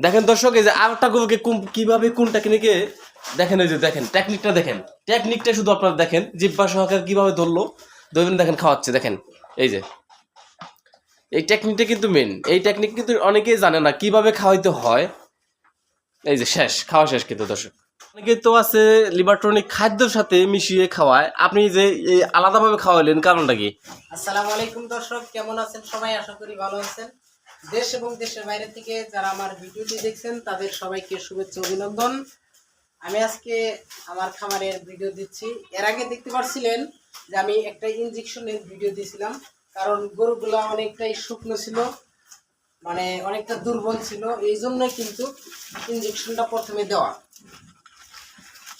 দেখেন দর্শক, এই যে আরেকটা কোন- কীভাবে কোন টেকনিকে দেখেন এই যে দেখেন টেকনিকটা দেখেন। টেকনিকটা শুধু আপনারা দেখেন, জিব্বা সহকারে কীভাবে ধরলো ধরবেন দেখেন, খাওয়াচ্ছে, দেখেন, এই যে। এই টেকনিকটা কিন্তু মেন এই টেকনিক কিন্তু অনেকেই জানে না কীভাবে খাওয়াইতে হয়। এই যে শেষ, খাওয়া শেষ কিন্তু দর্শক। অনেকে তো আছে লিবারটনিক খাদ্যর সাথে মিশিয়ে খাওয়ায়। আপনি যে আলাদাভাবে খাওয়াইলেন কারণটা কি? আসসালামু আলাইকুম দর্শক, কেমন আছেন সবাই? আশা করি ভালো আছেন। দেশ এবং দেশের বাইরে থেকে যারা আমার ভিডিওটি দেখছেন, তাদের সবাইকে শুভেচ্ছা, অভিনন্দন। আমি আজকে আমার খামারের ভিডিও দিচ্ছি। এর আগে দেখতে পাচ্ছিলেন যে আমি একটা ইনজেকশনের ভিডিও দিয়েছিলাম, কারণ গরুগুলো অনেকটাই শুকনো ছিল মানে অনেকটা দুর্বল ছিল, এই জন্যই কিন্তু ইঞ্জেকশনটা প্রথমে দেওয়া।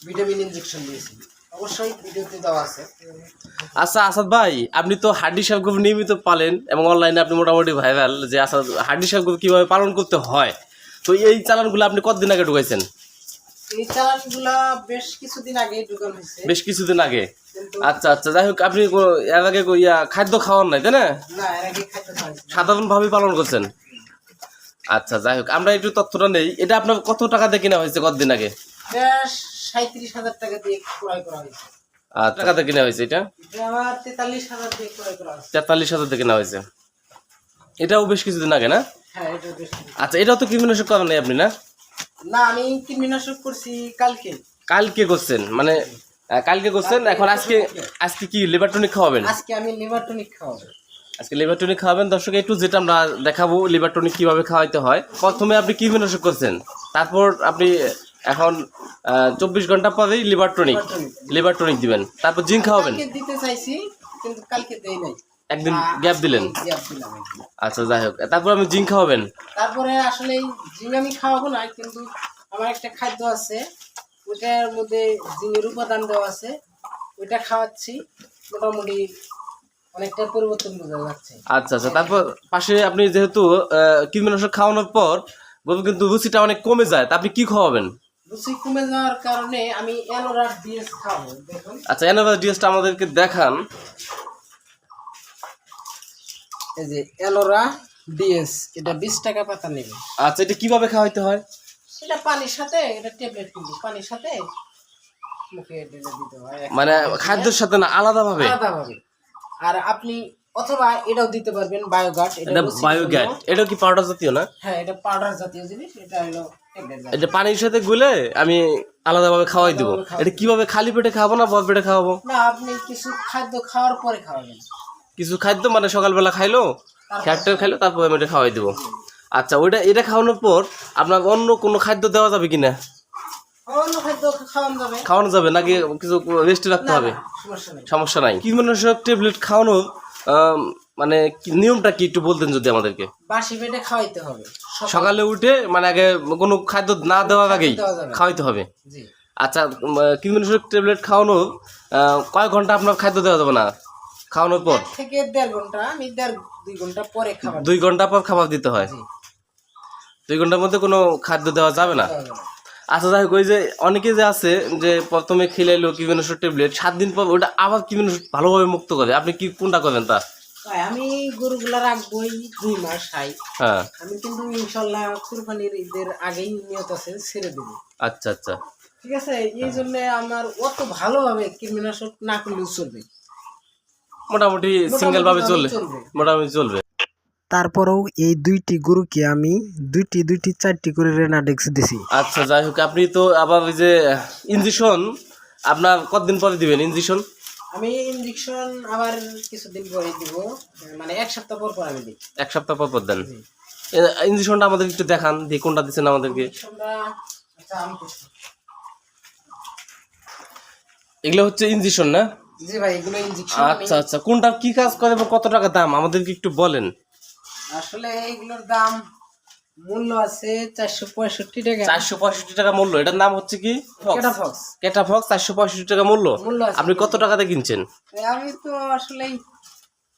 ভিটামিন ইঞ্জেকশন দিয়েছি। অবশ্যই ভিডিওতে দেওয়া আছে। আচ্ছা আসাদ ভাই আপনি তো হাড্ডি সাহেব গ্রুপ নিয়মিত পালেন এবং অনলাইনে আপনি মোটামুটি ভাইরাল যে আসাদ হাড্ডি সাহেব গ্রুপ কীভাবে পালন করতে হয়? তো এই চালানগুলো আপনি কতদিন আগে ঢুকাইছেন? এই চালানগুলা বেশ কিছুদিন আগে ঢুকানো হয়েছে। বেশ কিছুদিন আগে? আচ্ছা আচ্ছা যাই হোক আপনি এর আগে ইয়া খাদ্য খাওয়ার নাই তাই না। সাধারণভাবে পালন করছেন? আচ্ছা যাই হোক আমরা একটু তথ্যটা নেই। এটা আপনার কত টাকা দিয়ে কিনা হয়েছে কতদিন আগে? বেশ সাঁত্রিশ হাজার টাকা দিয়ে ক্রয় করা হয়েছে। আচ্ছা। টাকা দিয়ে কিনা হয়েছে এটা? এটা আমার তেতাল্লিশ হাজার দিয়ে ক্রয় করা হয়েছে। তেতাল্লিশ হাজার দিয়ে কিনা হয়েছে। এটাও বেশ কিছুদিন আগে না? হ্যাঁ। আচ্ছা এটাও তো কৃমিনাশক করেন নাই আপনি না? না আমি কীটনাশক করছি কালকে। কালকে করছেন মানে কালকে করছেন এখন আজকে আজকে কি লিভার টনিক খাওয়াবেন? আজকে আমি লিভার টনিক খাওয়াবো। আজকে লিভার টনিক খাওয়াবেন। দর্শক একটু যেটা আমরা দেখাবো লিভার টনিক কীভাবে খাওয়াইতে হয়। প্রথমে আপনি কি বিনাশক করছেন তারপর আপনি এখন চব্বিশ ঘণ্টা পরেই লিভার টনিক লিভার টনিক। দিবেন। তারপর জিঙ্ক খাওয়াবেন? দিতে চাইছি কিন্তু কালকে দেই নাই। একদিন গ্যাপ দিলেন। আচ্ছা যাই হোক। তারপর আমি জিঙ্ক খাওয়াবেন? তারপরে আসলে এই জিং আমি খাওয়াবো না কিন্তু আমার একটা খাদ্য আছে ওইটার মধ্যে জিঙের উপাদান দেওয়া আছে ওইটা খাওয়াচ্ছি। মোটামুটি অনেকটা পরিবর্তন বোঝা যাচ্ছে। আচ্ছা আচ্ছা। তারপর পাশে আপনি যেহেতু কীটনাশক খাওয়ানোর পর গরু কিন্তু রুচিটা অনেক কমে যায়। তা আপনি কি খাওয়াবেন? রুচি কমে যাওয়ার কারণে আমি ডিএস খাব দেখুন। আচ্ছা ডিএসটা আমাদেরকে দেখান। এই যে অ্যালোরা ডিএস এটা বিশ টাকা পাতা নেবে। আচ্ছা এটা কীভাবে খাওয়াইতে হয়? এটা পানির সাথে এটা ট্যাবলেট কিন্তু পানির সাথে মুখে ঢেলে দিতে হয় মানে খাদ্যের সাথে না আলাদাভাবে? আলাদাভাবে। আর আপনি অথবা এটাও দিতে পারবেন বায়োগার্ড এটা বায়োগ্যাট। এটা কি পাউডার জাতীয় না? হ্যাঁ এটা পাউডার জাতীয় জিনিস এটা হলো। এটা পানির সাথে গুলে আমি আলাদাভাবে খাওয়াই দিব। এটা কীভাবে খালি পেটে খাব না বড় পেটে খাওয়াবো? না আপনি কিছু খাদ্য খাওয়ার পরে খাওয়াবেন। কিছু খাদ্য মানে সকালবেলা খাইলো খ্যাটটা খাইলো তারপর আমি এটা খাওয়াই দিব। আচ্ছা ওইটা এটা খাওয়ানোর পর আপনার অন্য কোনো খাদ্য দেওয়া যাবে কিনা? অন্য খাদ্য খাওয়ানো যাবে। খাওয়ানো নাকি কিছু রেস্টে রাখতে হবে? সমস্যা নেই। কীটনাশক ট্যাবলেট খাওয়ানোর আম, মানে নিয়মটা কি একটু বলতেন যদি আমাদেরকে? বাসি পেটে খাওয়াইতে হবে। সকালে উঠে মানে আগে কোনো খাদ্য না দেওয়ার আগেই খাওয়াইতে হবে? আচ্ছা কীটনাশক ট্যাবলেট খাওয়ানো কয় ঘণ্টা আপনার খাদ্য দেওয়া যাবে না? খাওয়ানোর পর? থেকে দেড় ঘণ্টা আমি দেড় দুই ঘণ্টা পরে খাবার দুই ঘণ্টা পর খাবার দিতে হয়? দুই ঘণ্টার মধ্যে কোনো খাদ্য দেওয়া যাবে না। আচ্ছা যাই হোক ওই যে অনেকে যে আছে যে প্রথমে খিলাইলো কীটনাশক ট্যাবলেট সাত দিন পর ওটা আবার কীটনাশক ভালোভাবে মুক্ত করে। আপনি কি কোনটা করেন তা? আমি গরুগুলা রাখবোই দুই মাস হাই হ্যাঁ। আমি কিন্তু ইনশাল্লাহ কুরবানির ঈদের আগেই নিয়ত আছে ছেড়ে দেবো। আচ্ছা আচ্ছা। ঠিক আছে? এই জন্য আমার অত ভালোভাবে কীটনাশক না করলেও চলবে। মোটামুটি সিঙ্গেল ভাবে চলবে। চলবে। মোটামুটি চলবে। তারপরেও এই দুইটি গরুকে আমি দুইটি দুইটি চারটি করে রেনাডেক্স দিছি। আচ্ছা যাই হোক আপনি তো আবার ওই যে ইঞ্জেকশন আপনার কতদিন পরে দিবেন ইঞ্জেকশন আমি ইনজেকশন আবার কিছুদিন পরে দিব মানে এক সপ্তাহ পর পর আমি দিই। এক সপ্তাহ পর পর দেন। ইঞ্জেকশনটা আমাদের একটু দেখান দিয়ে কোনটা দিচ্ছেন আমাদেরকে? ইনজেকশনটা আচ্ছা। এগুলো হচ্ছে ইঞ্জেকশন না? জি ভাই এগুলো ইনজেকশন আচ্ছা আচ্ছা। কোনটা কি কাজ করে এবং কত টাকা দাম? আমাদেরকে একটু বলেন। আসলে এইগুলোর দাম মূল্য আছে চারশো পঁয়ষট্টি টাকা। চারশো পঁয়ষট্টি টাকা মূল্য এটার নাম হচ্ছে কি? কেটাফক্স চারশো পঁয়ষট্টি টাকা মূল্য। আপনি কত টাকাতে কিনছেন? আমি তো আসলে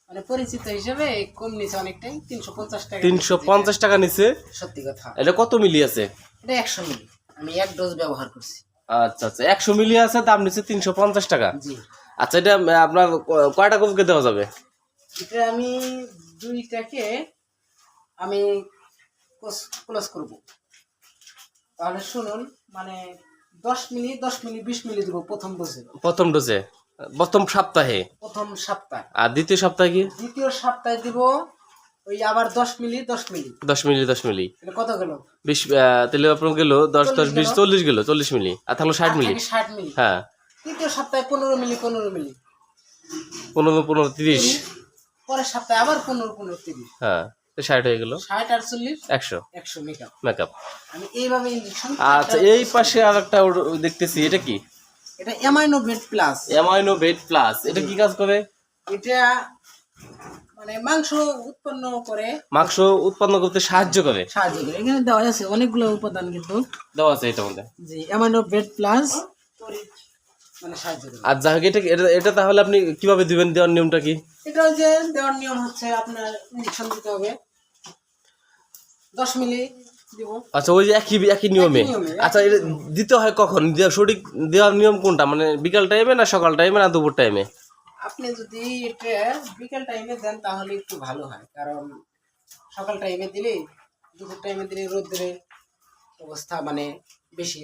মানে পরিচিত হিসেবে কম নিছে অনেকটাই তিনশো পঞ্চাশ টাকা তিনশো পঞ্চাশ টাকা সত্যি কথা। এটা কত মিলি আছে? এটা একশো মিলি। আমি এক ডোজ ব্যবহার করছি। আচ্ছা আচ্ছা একশো মিলি আছে দাম নিচ্ছে তিনশো পঞ্চাশ টাকা। জি। আচ্ছা এটা আপনার কয়টা গরুকে দেওয়া যাবে? এটা আমি দুইটাকে আমি ক্লোজ করব। তাহলে শুনুন মানে দশ মিনিট দশ মিনিট বিশ মিনিট দেবো প্রথম ডোজে প্রথম ডোজে প্রথম সপ্তাহে? প্রথম সপ্তাহে। আর দ্বিতীয় সপ্তাহে কি? দ্বিতীয় সপ্তাহে দিব ওই আবার দশ মিনিট দশ মিনিট। দশ মিলি দশ মিলি এটা কত গেল? বিশ তাহলে আপনার গেল দশ দশ বিশ চল্লিশ গেল চল্লিশ মিলি আর থাকল ষাট মিলি ষাট মিনিট। হ্যাঁ। তৃতীয় সপ্তাহে পনেরো মিলি পনেরো মিলি পনেরো পনেরো তিরিশ। পরের সপ্তাহে আবার পনেরো পনেরো তিরিশ। হ্যাঁ। ষাট হয়ে গেল। ষাট আর একশো। একশো মেকআপ মেকআপ আমি এইভাবে ইঞ্জেকশন আচ্ছা এই পাশে আর একটা দেখতেছি এটা কি? এটা amino bed plus amino bed plus এটা কি কাজ করে? এটা মানে মাংস উৎপন্ন করে। মাংস উৎপন্ন করতে সাহায্য করে। সাহায্য করে। এখানে দেওয়া আছে অনেকগুলো উপাদান কিন্তু। দেওয়া আছে মধ্যে। অ্যামাইনো বেড প্লাস মানে সাহায্য করে। আর এটা এটা- এটা তাহলে আপনি কীভাবে দিবেন? দেওয়ার নিয়মটা কি? এটা যে দেওয়ার নিয়ম হচ্ছে আপনার ইঞ্জেকশন দিতে হবে। দশ মিলি দিব। আচ্ছা ওই যে একই একই নিয়মে? আচ্ছা এটা দিতে হয় কখন? সঠিক দেওয়ার নিয়ম কোনটা? মানে বিকাল টাইমে না সকাল টাইমে না দুপুর টাইমে আপনি যদি এটা বিকেল টাইমে দেন তাহলে একটু ভালো হয় কারণ সকাল টাইমে দিলে দুপুর টাইমে দিলে রোদ্রে অবস্থা মানে বেশি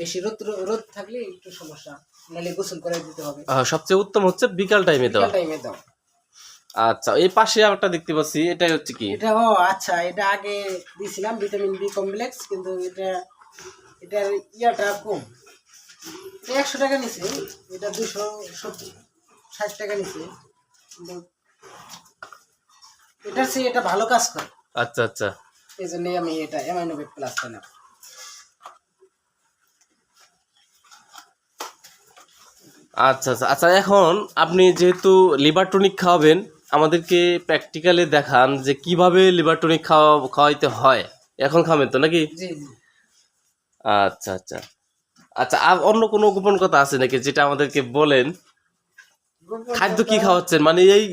বেশি রোদ রোদ থাকলে একটু সমস্যা। নাহলে গোসল করে দিতে হবে। সবচেয়ে উত্তম হচ্ছে বিকাল টাইমে দেওয়া। বিকেল টাইমে দাও আচ্ছা এই পাশে একটা দেখতে পাচ্ছি এটাই হচ্ছে কি? এটা ও আচ্ছা এটা আগে দিয়েছিলাম ভিটামিন বি কমপ্লেক্স কিন্তু এটা এটার ইয়াটা কম। এটা একশো টাকা নিছে এটা দুশো সত্তর ষাট টাকা নিছে। কিন্তু এটার চেয়ে এটা ভালো কাজ করে। আচ্ছা আচ্ছা। এই জন্যই আমি এটা অ্যামাইনোভেট প্লাসটা নেব আচ্ছা আচ্ছা। আচ্ছা এখন আপনি যেহেতু লিভার টনিক খাওয়াবেন আমাদেরকে প্র্যাকটিক্যালি দেখান যে কীভাবে লিভার টনিক খাওয়া খাওয়াইতে হয়। এখন খাবেন তো নাকি? আচ্ছা আচ্ছা। আচ্ছা আর অন্য কোনো গোপন কথা আছে নাকি যেটা আমাদেরকে বলেন? খাদ্য কি খাওয়াচ্ছেন? মানে এই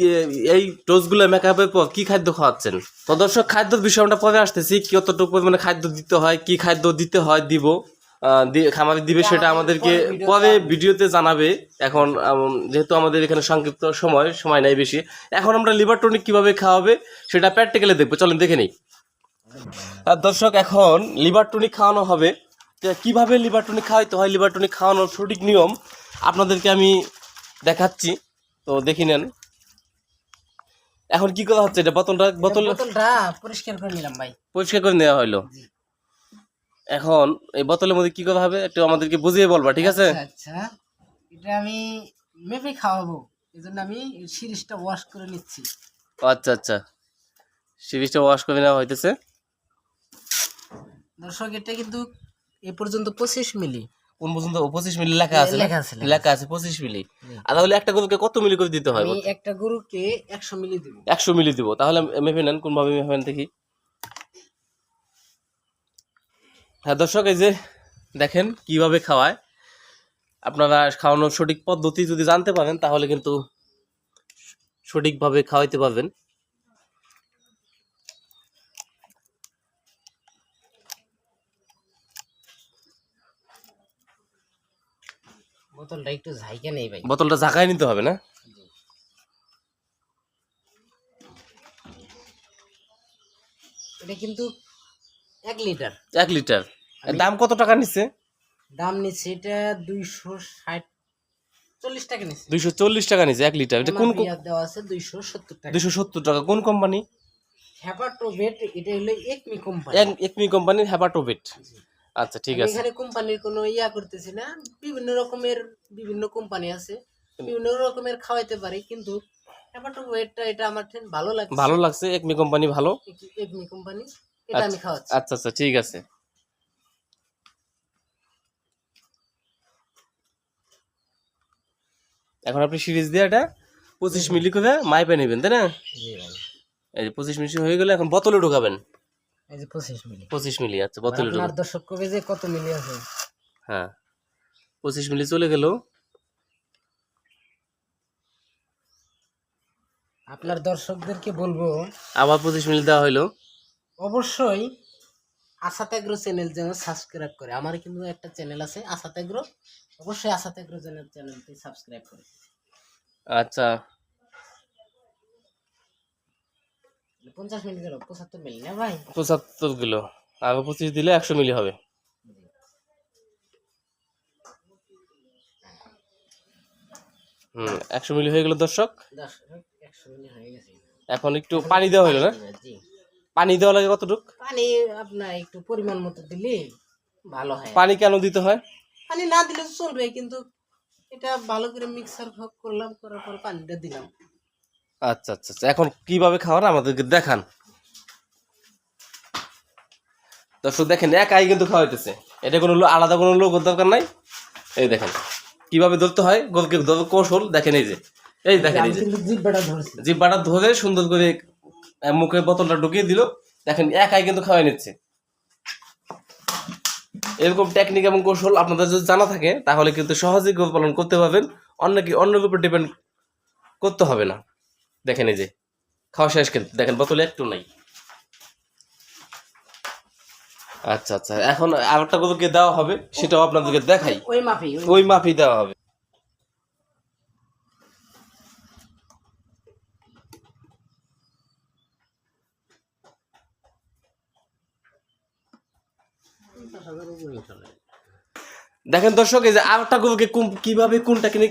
এই ডোজগুলো মেকআপের পর কি খাদ্য খাওয়াচ্ছেন? তো দর্শক খাদ্যের বিষয়ে আমরা পরে আসতেছি কতটুকু পরিমাণে খাদ্য দিতে হয় কি খাদ্য দিতে হয় দিব। খামারে দিবে সেটা আমাদেরকে পরে ভিডিওতে জানাবে। এখন যেহেতু আমাদের এখানে সংক্ষিপ্ত সময় সময় নাই বেশি। এখন আমরা লিভার টনিক কীভাবে খাওয়াবে সেটা প্র্যাকটিক্যালি দেখব। চলেন দেখে নিই। আর দর্শক এখন লিভার টনিক খাওয়ানো হবে। কীভাবে লিভার টনিক খাওয়াইতে হয়? লিভার টনিক খাওয়ানোর সঠিক নিয়ম আপনাদেরকে আমি দেখাচ্ছি। তো দেখি নেন। এখন কি করা হচ্ছে? এটা বোতলটা বোতল বোতলটা পরিষ্কার করে নিলাম ভাই। পরিষ্কার করে নেওয়া হলো। এখন এই বোতলের মধ্যে কি করা হবে? একটু আমাদেরকে বুঝিয়ে বলবা ঠিক আছে? আচ্ছা, আচ্ছা। এটা আমি মেপে খাওয়াবো। এই জন্য আমি সিরিজটা ওয়াশ করে নিচ্ছি। আচ্ছা আচ্ছা। সিরিজটা ওয়াশ করে নেওয়া হইতেছে। দর্শক এটা কিন্তু এ পর্যন্ত পঁচিশ মিলি। কোন পর্যন্ত? পঁচিশ মিলি লেখা আছে লেখা আছে, লেখা আছে পঁচিশ মিলি। আর তাহলে একটা গরুকে কত মিলি করে দিতে হয়? আমি একটা গরুকে একশো মিলি দিব। একশো মিলি দিব। তাহলে মেপে নেন কোনভাবে মেপেন দেখি। হ্যাঁ দর্শক এই যে দেখেন কীভাবে খাওয়ায়। আপনারা খাওয়ানোর সঠিক পদ্ধতি যদি জানতে পারেন তাহলে কিন্তু সঠিকভাবে খাওয়াইতে পারবেন। বোতলটা একটু ঝাইকে নেই ভাই। বোতলটা ঝাঁকায় নিতে হবে না? এটা কিন্তু এক লিটার। এক লিটার। দাম কত টাকা নিচ্ছে দাম নিচ্ছে এটা দুইশো ষাট চল্লিশ টাকা নিচ্ছে দুইশো চল্লিশ টাকা এক লিটার। এটা কোন দেওয়া আছে দুইশো সত্তর টাকা। দুইশো সত্তর টাকা। কোন কোম্পানি? হ্যাপাটোভেট এটা হলো একমি কোম্পানি। একমি কোম্পানির হ্যাপাটোভেট আচ্ছা ঠিক আছে। এখানে কোম্পানির কোনো ইয়া করতেছি না। বিভিন্ন রকমের বিভিন্ন কোম্পানি আছে। বিভিন্ন রকমের খাওয়াইতে পারি কিন্তু হ্যাপাটোভেটটা এটা আমার ভালো লাগছে। ভালো লাগছে একমি কোম্পানি ভালো। একমি কোম্পানি এটা আমি খাওয়াচ্ছি। আচ্ছা আচ্ছা ঠিক আছে। এখন আপনি সিরিজ দিয়ে এটা পঁচিশ মিলি করে মাইপে নেবেন তাই না? এই যে পঁচিশ মিলি হয়ে গেলে এখন বোতলে ঢোকাবেন। এই যে পঁচিশ মিলি। পঁচিশ মিলি আচ্ছা বোতলে ঢোকাবেন। দর্শক কবে যে কত মিলি আছে? হ্যাঁ পঁচিশ মিলি চলে গেল। আপনার দর্শকদেরকে বলব আবার পঁচিশ মিলি দেওয়া হইল। অবশ্যই আসাতেগ্রো চ্যানেল যেন সাবস্ক্রাইব করে। আমার কিন্তু একটা চ্যানেল আছে আশা আসাতেগ্রো অবশ্যই আসাতে গ্রোজনের চ্যানেলটি সাবস্ক্রাইব করে। আচ্ছা। পঞ্চাশ মিলি গেল পঁচাত্তর মিলি না ভাই? পঁচাত্তর কিলো। আগে পঁচিশ দিলে একশো মিলি হবে। হুম একশো মিলি হয়ে গেল দর্শক। এখন একটু পানি দেওয়া হলো না? পানি দেওয়া লাগে কতটুক? পানি আপনার একটু পরিমাণ মতো দিলে ভালো হয়। পানি কেন দিতে হয়? পানি না দিলে তো চলবে কিন্তু এটা ভালো করে মিক্সার করলাম করার পর পানিটা দিলাম। আচ্ছা আচ্ছা আচ্ছা। এখন কীভাবে খাওয়ান আমাদেরকে দেখান। দর্শক দেখেন একাই কিন্তু খাওয়াইতেছে। এটা কোনো আলাদা কোনো লোক দরকার নাই। এই দেখেন কীভাবে ধরতে হয় কৌশল দেখেন এই যে। এই দেখেন এই যে। কিন্তু জিব্বাটা ধরে সুন্দর করে মুখে বোতলটা ঢুকিয়ে দিল। দেখেন একাই কিন্তু খাওয়াই নিচ্ছে। এরকম টেকনিক এবং কৌশল আপনাদের যদি জানা থাকে তাহলে কিন্তু সহজেই গরু পালন করতে পারবেন। অন্য কি অন্যের উপর ডিপেন্ড করতে হবে না। দেখেন এই যে খাওয়া শেষ কিন্তু। দেখেন বোতলে একটু নাই। আচ্ছা আচ্ছা। এখন আর আরেকটা গরুকে দেওয়া হবে সেটাও আপনাদেরকে দেখাই। ওই মাফি ওই মাফি দেওয়া হবে। দেখেন দর্শক, এই যে আরেকটা গরুকে কীভাবে কিনে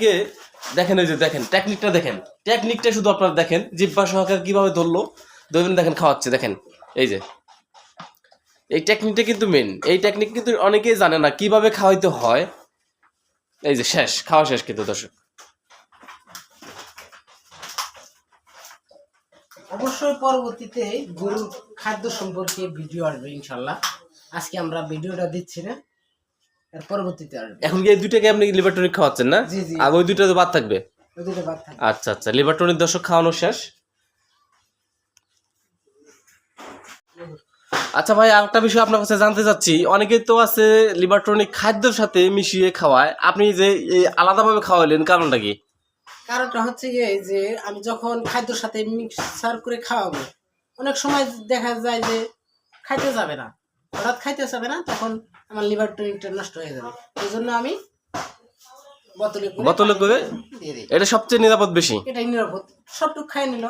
দেখেন, এই যে দেখেন টেকনিকটা দেখেন। টেকনিকটা শুধু আপনারা দেখেন জিব্বা সহকারে কীভাবে ধরলো, ধরবেন, দেখেন, খাওয়াচ্ছে, দেখেন, এই যে। এই টেকনিকটা কিন্তু মেন এই টেকনিক কিন্তু অনেকেই জানে না কীভাবে খাওয়াইতে হয়। এই যে শেষ, খাওয়া শেষ কিন্তু দর্শক। অবশ্যই পরবর্তীতে গরুর খাদ্য সম্পর্কে ভিডিও আসবে, ইনশাল্লাহ। আজকে আমরা ভিডিওটা দিচ্ছি না এর পরবর্তীতে আসবে এখন কি এই দুইটাকে আপনি লিভার টনিক খাওয়াচ্ছেন না? জি, জি। আর ওই দুইটা তো বাদ থাকবে? ওই দুটো বাদ থাকবে। আচ্ছা আচ্ছা লিভার টনিক দর্শক খাওয়ানো শেষ। আচ্ছা ভাই আরেকটা বিষয় আপনার কাছে জানতে চাচ্ছি। অনেকেই তো আছে লিভার টনিক খাদ্যের সাথে মিশিয়ে খাওয়ায়। আপনি যে এই আলাদাভাবে খাওয়াইলেন কারণটা কি? কারণটা হচ্ছে গিয়ে যে আমি যখন খাদ্যর সাথে মিক্সার করে খাওয়াবো অনেক সময় দেখা যায় যে খাইতে যাবে না। হঠাৎ খাইতে যাবে না তখন আমার লিভার টনিকটা নষ্ট হয়ে যাবে। এই জন্য আমি বোতলে বোতলে করে? দিয়ে দিই। এটা সবচেয়ে নিরাপদ বেশি? এটাই নিরাপদ। সবটুকু খাই নিল।